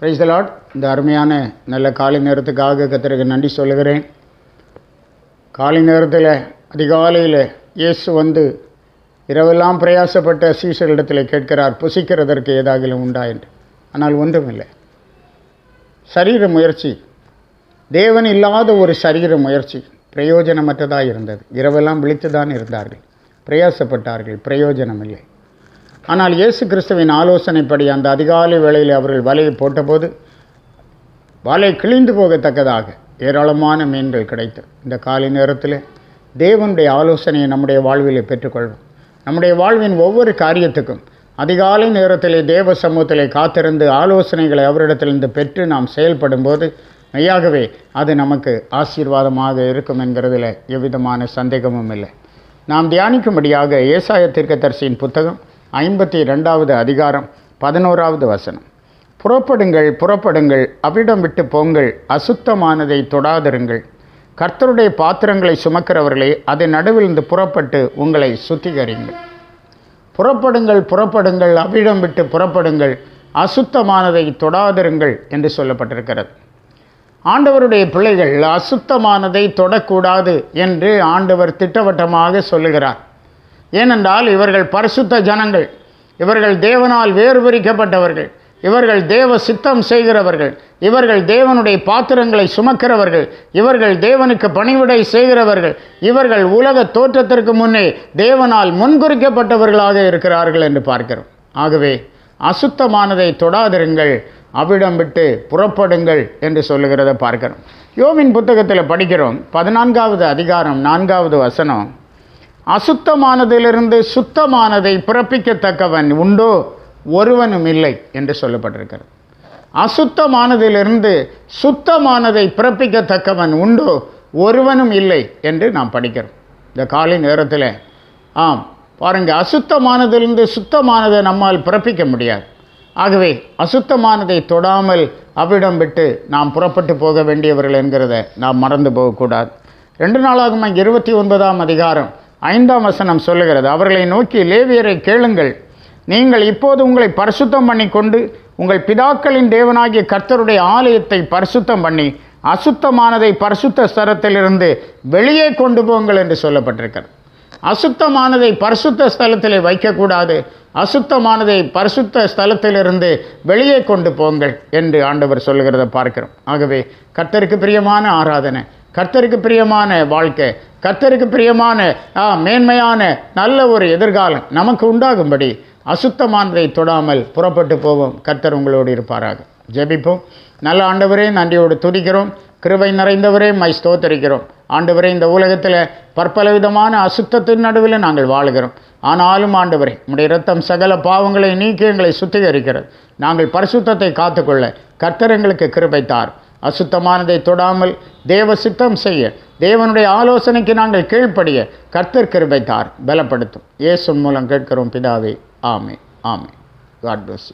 Price இந்த அருமையான நல்ல காலை நேரத்துக்காக கத்திரக்கு நன்றி சொல்லுகிறேன். காலை நேரத்தில் அதிகாலையில் இயேசு வந்து இரவெல்லாம் பிரயாசப்பட்ட சீசரிடத்தில் கேட்கிறார் புசிக்கிறதற்கு ஏதாகிலும் உண்டா என்று. ஆனால் ஒன்றுமில்லை. சரீர முயற்சி. தேவன் இல்லாத ஒரு சரீர முயற்சி பிரயோஜனமற்றதாக இருந்தது. இரவெல்லாம் விழித்து தான் இருந்தார்கள். பிரயாசப்பட்டார்கள். பிரயோஜனம் இல்லை ஆனால் இயேசு கிறிஸ்துவின் ஆலோசனைப்படி அந்த அதிகாலை வேளையில் அவர்கள் வலையை போட்டபோது வலை கிழிந்து போகத்தக்கதாக ஏராளமான மீன்கள் கிடைத்தது. இந்த காலை நேரத்தில் தேவனுடைய ஆலோசனையை நம்முடைய வாழ்வில் பெற்றுக்கொள்வோம். நம்முடைய வாழ்வின் ஒவ்வொரு காரியத்துக்கும் அதிகாலை நேரத்திலே தேவ சமூகத்திலே காத்திருந்து ஆலோசனைகளை அவரிடத்திலிருந்து பெற்று நாம் செயல்படும்போது மெய்யாகவே அது நமக்கு ஆசீர்வாதமாக இருக்கும் என்கிறதில் எவ்விதமான சந்தேகமும் இல்லை. நாம் தியானிக்கும்படியாக ஏசாய தீர்க்கதரிசியின் புத்தகம் ஐம்பத்தி ரெண்டாவது அதிகாரம் பதினோராவது வசனம். புறப்படுங்கள் புறப்படுங்கள் அவ்விடம் விட்டு போங்கள் அசுத்தமானதை தொடாதிருங்கள். கர்த்தருடைய பாத்திரங்களை சுமக்கிறவர்களே அதை நடுவிலிருந்து புறப்பட்டு உங்களை சுத்திகரிங்கள் புறப்படுங்கள் புறப்படுங்கள் அவ்விடம் விட்டு புறப்படுங்கள் அசுத்தமானதை தொடாதிருங்கள் என்று சொல்லப்பட்டிருக்கிறது. ஆண்டவருடைய பிள்ளைகள் அசுத்தமானதை தொடக்கூடாது என்று ஆண்டவர் திட்டவட்டமாக சொல்லுகிறார். ஏனென்றால் இவர்கள் பரிசுத்த ஜனங்கள். இவர்கள் தேவனால் வேறுபிரிக்கப்பட்டவர்கள் இவர்கள் தேவ சித்தம் செய்கிறவர்கள். இவர்கள் தேவனுடைய பாத்திரங்களை சுமக்கிறவர்கள். இவர்கள் தேவனுக்கு பணிவிடை செய்கிறவர்கள். இவர்கள் உலக தோற்றத்திற்கு முன்னே தேவனால் முன்குறிக்கப்பட்டவர்களாக இருக்கிறார்கள் என்று பார்க்கிறோம். ஆகவே அசுத்தமானதை தொடாதிருங்கள். அவ்விடம் விட்டு புறப்படுங்கள் என்று சொல்லுகிறத பார்க்கிறோம். யோவின் புத்தகத்தில் படிக்கிறோம். பதினான்காவது அதிகாரம் நான்காவது வசனம். அசுத்தமானதிலிருந்து சுத்தமானதை பிறப்பிக்கத்தக்கவன் உண்டோ ஒருவனும் இல்லை என்று சொல்லப்பட்டிருக்கிறது. அசுத்தமானதிலிருந்து சுத்தமானதை பிறப்பிக்கத்தக்கவன் உண்டோ ஒருவனும் இல்லை என்று நாம் படிக்கிறோம். இந்த காலை நேரத்தில் ஆம் பாருங்கள் அசுத்தமானதிலிருந்து சுத்தமானதை நம்மால் பிறப்பிக்க முடியாது. ஆகவே அசுத்தமானதை தொடாமல் அவ்விடம் விட்டு நாம் புறப்பட்டு போக வேண்டியவர்கள் என்கிறத நாம் மறந்து போகக்கூடாது. ரெண்டு நாளாகுமா இருபத்தி ஒன்பதாம் அதிகாரம் ஐந்தாம் வசனம் சொல்லுகிறது அவர்களை நோக்கி லேவியரை கேளுங்கள். நீங்கள் இப்போது உங்களை பரிசுத்தம் பண்ணி கொண்டு உங்கள் பிதாக்களின் தேவனாகிய கர்த்தருடைய ஆலயத்தை பரிசுத்தம் பண்ணி அசுத்தமானதை பரிசுத்த ஸ்தலத்திலிருந்து வெளியே கொண்டு போங்கள் என்று சொல்லப்பட்டிருக்கிறது. அசுத்தமானதை பரிசுத்த ஸ்தலத்தில் வைக்கக்கூடாது. அசுத்தமானதை பரிசுத்த ஸ்தலத்திலிருந்து வெளியே கொண்டு போங்கள் என்று ஆண்டவர் சொல்லுகிறத பார்க்கிறோம். ஆகவே கர்த்தருக்கு பிரியமான ஆராதனை கர்த்தருக்கு பிரியமான வாழ்க்கை கர்த்தருக்கு பிரியமான மேன்மையான நல்ல ஒரு எதிர்காலம் நமக்கு உண்டாகும்படி அசுத்தமானதை தொடாமல் புறப்பட்டு போவோம். கர்த்தர் உங்களோடு இருப்பாராக. ஜெபிப்போம். நல்ல ஆண்டவரே நன்றியோடு துதிக்கிறோம். கிருபை நிறைந்தவரே மை ஸ்தோத்தரிக்கிறோம். ஆண்டவரே இந்த உலகத்தில் பற்பல விதமான அசுத்தத்தின் நடுவில் நாங்கள் வாழுகிறோம். ஆனாலும் ஆண்டவரே உடைய இரத்தம் சகல பாவங்களை நீக்கி எங்களை சுத்திகரிக்கிறது. நாங்கள் பரிசுத்தத்தை காத்துக்கொள்ள கர்த்தர் எங்களுக்கு கிருபை தார். அசுத்தமானதை தொடாமல் தேவ சித்தம் செய்ய தேவனுடைய ஆலோசனைக்கு நாங்கள் கீழ்ப்படிய கர்த்தர் கிருபை தார் பலப்படுத்தும். இயேசு மூலம் கேட்கிறோம் பிதாவே. ஆமே ஆமே காட் பிளஸ்